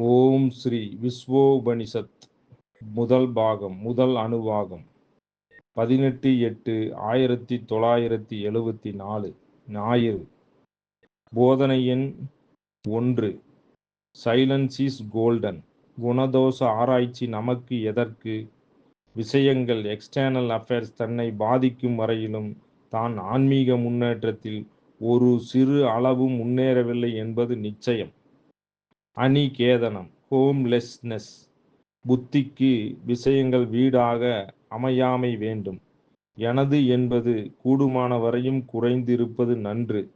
ஓம் ஸ்ரீ விஸ்வோபனிஷத். முதல் பாகம் முதல் அணுவாகம். பதினெட்டு எட்டு ஆயிரத்தி தொள்ளாயிரத்தி எழுபத்தி நாலு. ஞாயிறு. போதனை எண் ஒன்று. சைலன்ஸ் இஸ் கோல்டன் குணதோஷ ஆராய்ச்சி நமக்கு எதற்கு? விஷயங்கள் எக்ஸ்டர்னல் அஃபேர்ஸ் தன்னை பாதிக்கும் வரையிலும் தான் ஆன்மீக முன்னேற்றத்தில் ஒரு சிறு அளவும் முன்னேறவில்லை என்பது நிச்சயம். அணிகேதனம் ஹோம்லெஸ்னஸ் புத்திக்கு விஷயங்கள் வீடாக அமையாமை வேண்டும். எனது என்பது கூடுமான வரையும் குறைந்திருப்பது நன்று.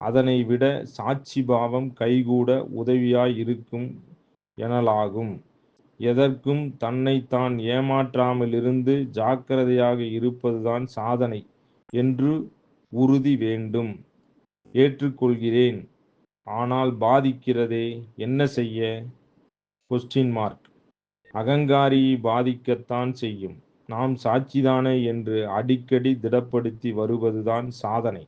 அதனை விட சாட்சி பாவம் கைகூட உதவியாயிருக்கும் எனலாகும். எதற்கும் தன்னைத்தான் ஏமாற்றாமலிருந்து ஜாக்கிரதையாக இருப்பதுதான் சாதனை என்று உறுதி வேண்டும். ஏற்றுக்கொள்கிறேன். ஆனால் பாதிக்கிறதே என்ன செய்ய? கொஸ்டின் மார்க் அகங்காரியை பாதிக்கத்தான் செய்யும். நாம் சாட்சிதானே என்று அடிக்கடி திடப்படுத்தி வருவதுதான் சாதனை.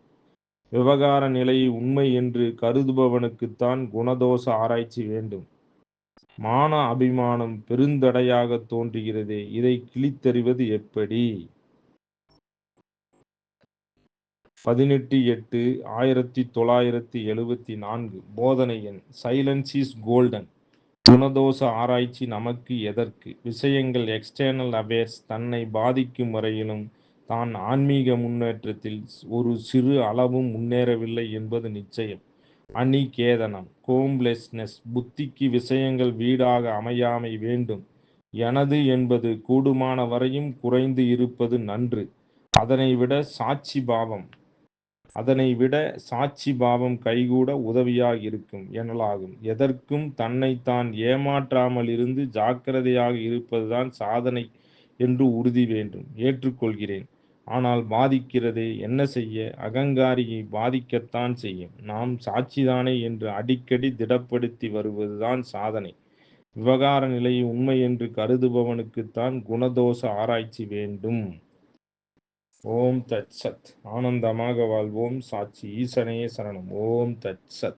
விவகார நிலையை உண்மை என்று கருதுபவனுக்குத்தான் குணதோஷ ஆராய்ச்சி வேண்டும். மான அபிமானம் பெருந்தடையாக தோன்றுகிறதே இதை கிழித்தறிவது எப்படி? பதினெட்டு எட்டு ஆயிரத்தி தொள்ளாயிரத்தி எழுபத்தி நான்கு போதனை எண் சைலன்ஸ் இஸ் கோல்டன் குணதோஷ ஆராய்ச்சி நமக்கு எதற்கு? விஷயங்கள் எக்ஸ்டர்னல் அவேர்ஸ் தன்னை பாதிக்கும் வரையிலும் தான் ஆன்மீக முன்னேற்றத்தில் ஒரு சிறு அளவும் முன்னேறவில்லை என்பது நிச்சயம். அணிகேதனம் கோம்லெஸ்னஸ் புத்திக்கு விஷயங்கள் வீடாக அமையாமை வேண்டும். எனது என்பது கூடுமான வரையும் குறைந்து இருப்பது நன்று. அதனை விட சாட்சி பாவம். அதனை விட சாட்சி பாவம் கைகூட உதவியாக இருக்கும் எனலாகும். எதற்கும் தன்னைத்தான் ஏமாற்றாமல் இருந்து ஜாக்கிரதையாக இருப்பதுதான் சாதனை என்று உறுதி வேண்டும் ஏற்றுக்கொள்கிறேன். ஆனால் பாதிக்கிறதே என்ன செய்ய? அகங்காரியை பாதிக்கத்தான் செய்யும். நாம் சாட்சிதானே என்று அடிக்கடி திடப்படுத்தி வருவதுதான் சாதனை. விவகார நிலையை உண்மை என்று கருதுபவனுக்குத்தான் குணதோஷ ஆராய்ச்சி வேண்டும். ஓம் தத் சத். ஆனந்தமாக வாழ்வோம். சாட்சி ஈசனையே சரணம். ஓம் தத் சத்.